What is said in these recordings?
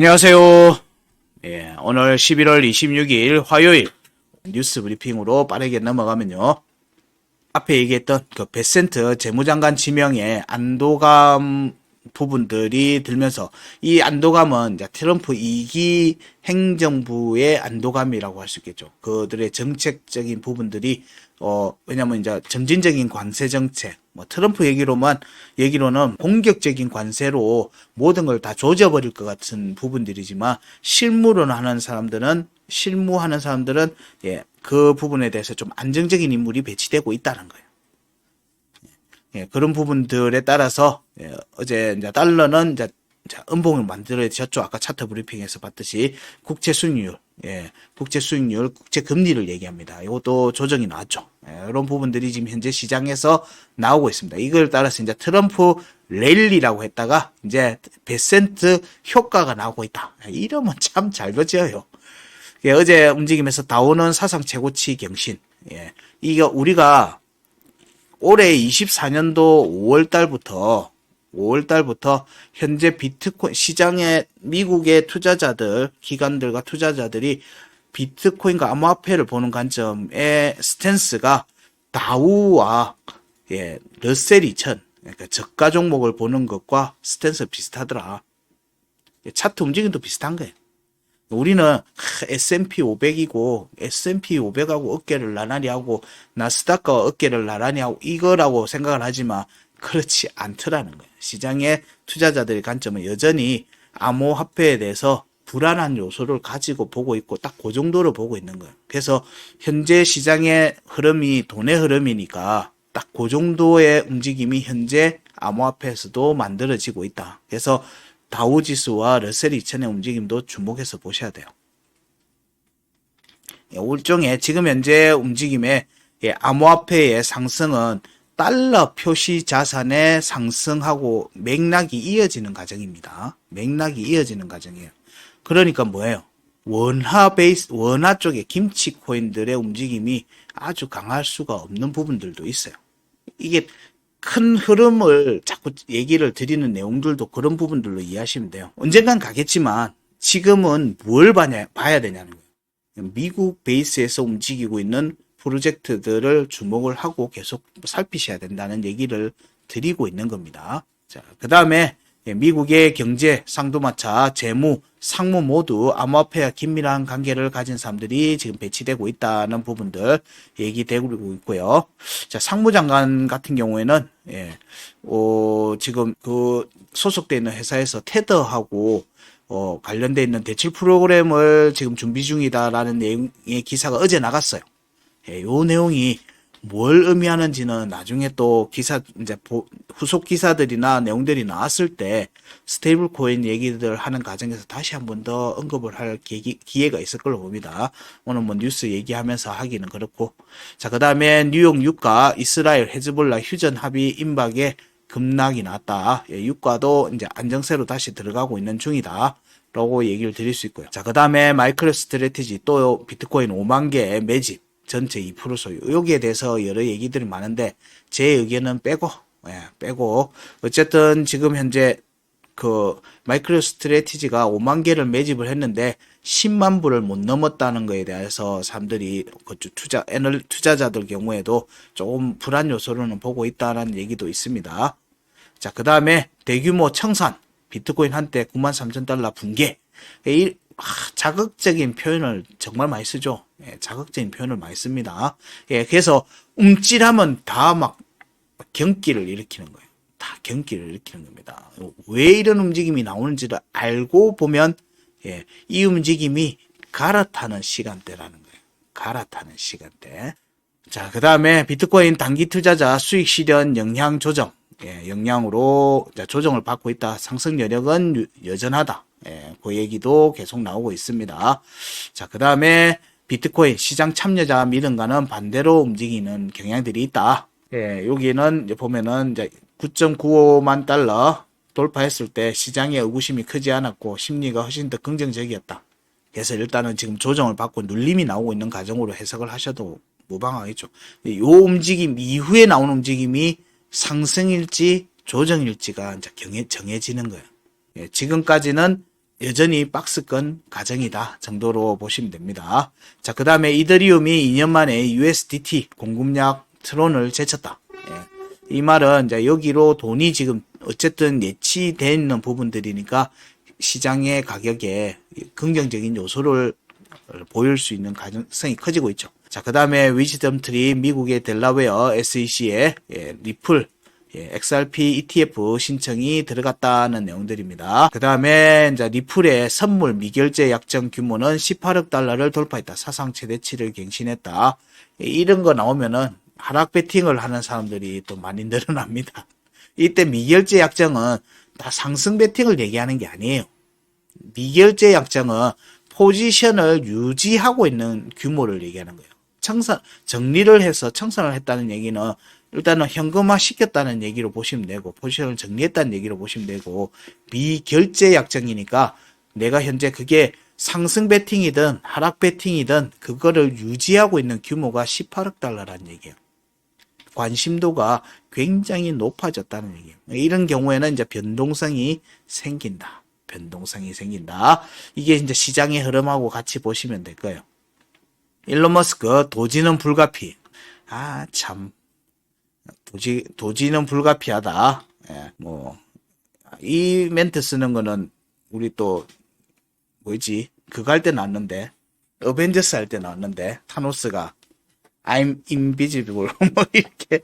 안녕하세요. 예, 오늘 11월 26일 화요일 뉴스 브리핑으로 빠르게 넘어가면요. 앞에 얘기했던 그 베센트 재무장관 지명에 안도감 부분들이 들면서 이 안도감은 이제 트럼프 2기 행정부의 안도감이라고 할 수 있겠죠. 그들의 정책적인 부분들이 어 왜냐면 이제 점진적인 관세 정책 뭐 트럼프 얘기로만 얘기로는 공격적인 관세로 모든 걸 다 조져버릴 것 같은 부분들이지만 실무론 하는 사람들은 실무하는 사람들은 예, 그 부분에 대해서 좀 안정적인 인물이 배치되고 있다는 거예요. 예, 그런 부분들에 따라서 예, 어제 이제 달러는 이제 자, 음봉을 만들어졌죠. 아까 차트 브리핑에서 봤듯이 국채 수익률, 예, 국채 수익률, 국채 금리를 얘기합니다. 이것도 조정이 나왔죠. 예, 이런 부분들이 지금 현재 시장에서 나오고 있습니다. 이걸 따라서 이제 트럼프 랠리라고 했다가 이제 베센트 효과가 나오고 있다. 예, 이러면 참잘 버텨요. 예, 어제 움직임에서 다우는 사상 최고치 경신. 예, 이거 우리가 올해 24년도 5월 달부터 5월 달부터 현재 비트코인 시장에 미국의 투자자들, 기관들과 투자자들이 비트코인과 암호화폐를 보는 관점의 스탠스가 다우와 예, 러셀 2000 그러니까 저가 종목을 보는 것과 스탠스 비슷하더라. 예, 차트 움직임도 비슷한 거예요. 우리는 하, S&P 500이고 S&P 500하고 어깨를 나란히 하고 나스닥과 어깨를 나란히 하고 이거라고 생각을 하지만 그렇지 않더라는 거예요. 시장의 투자자들의 관점은 여전히 암호화폐에 대해서 불안한 요소를 가지고 보고 있고 딱 그 정도로 보고 있는 거예요. 그래서 현재 시장의 흐름이 돈의 흐름이니까 딱 그 정도의 움직임이 현재 암호화폐에서도 만들어지고 있다. 그래서 다우지수와 러셀 2000의 움직임도 주목해서 보셔야 돼요. 예, 일종의 지금 현재 움직임의 예, 암호화폐의 상승은 달러 표시 자산의 상승하고 맥락이 이어지는 과정입니다. 맥락이 이어지는 과정이에요. 그러니까 뭐예요? 원화 베이스, 원화 쪽의 김치 코인들의 움직임이 아주 강할 수가 없는 부분들도 있어요. 이게 큰 흐름을 자꾸 얘기를 드리는 내용들도 그런 부분들로 이해하시면 돼요. 언젠간 가겠지만 지금은 뭘 봐야, 봐야 되냐는 거예요. 미국 베이스에서 움직이고 있는 프로젝트들을 주목을 하고 계속 살피셔야 된다는 얘기를 드리고 있는 겁니다. 자, 그 다음에 미국의 경제, 상도마차, 재무, 상무 모두 암호화폐와 긴밀한 관계를 가진 사람들이 지금 배치되고 있다는 부분들 얘기되고 있고요. 자, 상무장관 같은 경우에는 예, 어, 지금 그 소속돼 있는 회사에서 테더하고 어, 관련돼 있는 대출 프로그램을 지금 준비 중이다라는 내용의 기사가 어제 나갔어요. 예, 요 내용이 뭘 의미하는지는 나중에 또 기사 이제 보- 후속 기사들이나 내용들이 나왔을 때 스테이블 코인 얘기들 하는 과정에서 다시 한 번 더 언급을 할 계기, 기회가 있을 걸로 봅니다. 오늘 뭐 뉴스 얘기하면서 하기는 그렇고 자 그다음에 뉴욕 유가 이스라엘 헤즈볼라 휴전 합의 임박에 급락이 났다. 예, 유가도 이제 안정세로 다시 들어가고 있는 중이다. 라고 얘기를 드릴 수 있고요. 자, 그 다음에 마이크로 스트레티지 또 비트코인 5만 개 매집 전체 2% 소유. 여기에 대해서 여러 얘기들이 많은데 제 의견은 빼고, 예, 빼고. 어쨌든 지금 현재 그 마이크로 스트레티지가 5만 개를 매집을 했는데 10만 불을 못 넘었다는 거에 대해서 사람들이 그 투자 애널 투자자들 경우에도 조금 불안 요소로는 보고 있다는 얘기도 있습니다. 자, 그 다음에 대규모 청산, 비트코인 한때 9만 3천 달러 붕괴. 이, 아, 자극적인 표현을 정말 많이 쓰죠. 예, 자극적인 표현을 많이 씁니다. 예, 그래서 움찔하면 다 막 경기를 일으키는 거예요. 다 경기를 일으키는 겁니다. 왜 이런 움직임이 나오는지를 알고 보면, 예, 이 움직임이 갈아타는 시간대라는 거예요. 갈아타는 시간대. 자, 그 다음에 비트코인 단기 투자자 수익 실현 영향 조정. 예, 영향으로 자, 조정을 받고 있다. 상승 여력은 유- 여전하다. 예, 그 얘기도 계속 나오고 있습니다. 자, 그 다음에 비트코인 시장 참여자 믿음과는 반대로 움직이는 경향들이 있다. 예, 여기는 보면은 이제 9.95만 달러 돌파했을 때 시장의 의구심이 크지 않았고 심리가 훨씬 더 긍정적이었다. 그래서 일단은 지금 조정을 받고 눌림이 나오고 있는 과정으로 해석을 하셔도 무방하겠죠. 이 움직임 이후에 나오는 움직임이 상승일지 조정일지가 이제 정해지는 거예요. 예, 지금까지는 여전히 박스권 가정이다 정도로 보시면 됩니다. 자, 그 다음에 이더리움이 2년 만에 USDT 공급량 트론을 제쳤다. 예. 이 말은 이제 여기로 돈이 지금 어쨌든 예치되어 있는 부분들이니까 시장의 가격에 긍정적인 요소를 보일 수 있는 가능성이 커지고 있죠. 자, 그 다음에 위즈덤 트리 미국의 델라웨어 SEC에 예, 리플 예, XRP ETF 신청이 들어갔다는 내용들입니다. 그 다음에 이제 리플의 선물 미결제 약정 규모는 18억 달러를 돌파했다. 사상 최대치를 갱신했다. 예, 이런 거 나오면은 하락 베팅을 하는 사람들이 또 많이 늘어납니다. 이때 미결제 약정은 다 상승 베팅을 얘기하는 게 아니에요. 미결제 약정은 포지션을 유지하고 있는 규모를 얘기하는 거예요. 청산, 정리를 해서 청산을 했다는 얘기는 일단은 현금화 시켰다는 얘기로 보시면 되고, 포지션을 정리했다는 얘기로 보시면 되고, 미결제 약정이니까 내가 현재 그게 상승 베팅이든 하락 베팅이든 그거를 유지하고 있는 규모가 18억 달러라는 얘기예요. 관심도가 굉장히 높아졌다는 얘기예요. 이런 경우에는 이제 변동성이 생긴다. 변동성이 생긴다. 이게 이제 시장의 흐름하고 같이 보시면 될 거예요. 일론 머스크 도지는 불가피. 아, 참. 도지, 도지는 불가피하다. 예, 뭐, 이 멘트 쓰는 거는 우리 또, 뭐지? 그거 할 때 나왔는데, 어벤져스 할 때 나왔는데, 타노스가 I'm invisible. 뭐, 이렇게,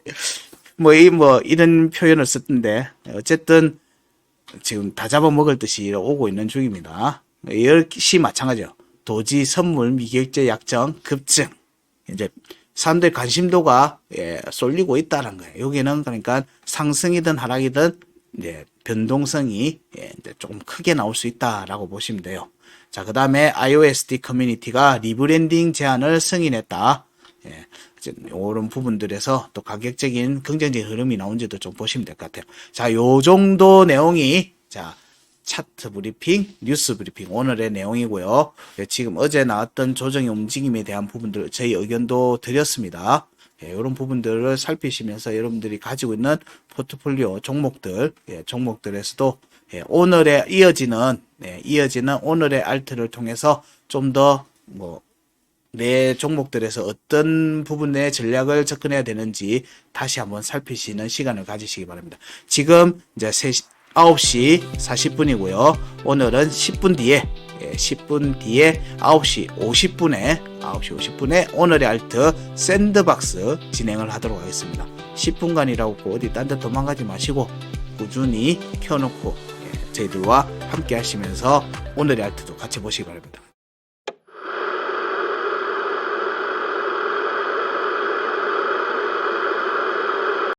뭐, 이, 뭐, 이런 표현을 썼던데, 어쨌든, 지금 다 잡아먹을 듯이 오고 있는 중입니다. 역시 마찬가지요. 도지 선물 미결제 약정 급증. 이제 사람들 관심도가 예, 쏠리고 있다는 거예요. 여기는 그러니까 상승이든 하락이든 이제 변동성이 예, 이제 조금 크게 나올 수 있다라고 보시면 돼요. 자, 그 다음에 iOSD 커뮤니티가 리브랜딩 제안을 승인했다. 예, 이런 부분들에서 또 가격적인 긍정적인 흐름이 나온지도 좀 보시면 될 것 같아요. 자, 요 정도 내용이 자 차트 브리핑, 뉴스 브리핑 오늘의 내용이고요. 예, 지금 어제 나왔던 조정의 움직임에 대한 부분들 저희 의견도 드렸습니다. 예, 이런 부분들을 살피시면서 여러분들이 가지고 있는 포트폴리오 종목들, 예, 종목들에서도 예, 오늘에 이어지는 예, 이어지는 오늘의 알트를 통해서 좀 더 뭐 내 종목들에서 어떤 부분의 전략을 접근해야 되는지 다시 한번 살피시는 시간을 가지시기 바랍니다. 지금 이제 3시, 9시 40분이고요. 오늘은 10분 뒤에 예, 10분 뒤에 9시 50분에 9시 50분에 오늘의 알트 샌드박스 진행을 하도록 하겠습니다. 10분간이라고 어디 딴 데 도망가지 마시고 꾸준히 켜놓고 예, 저희들과 함께 하시면서 오늘의 알트도 같이 보시기 바랍니다.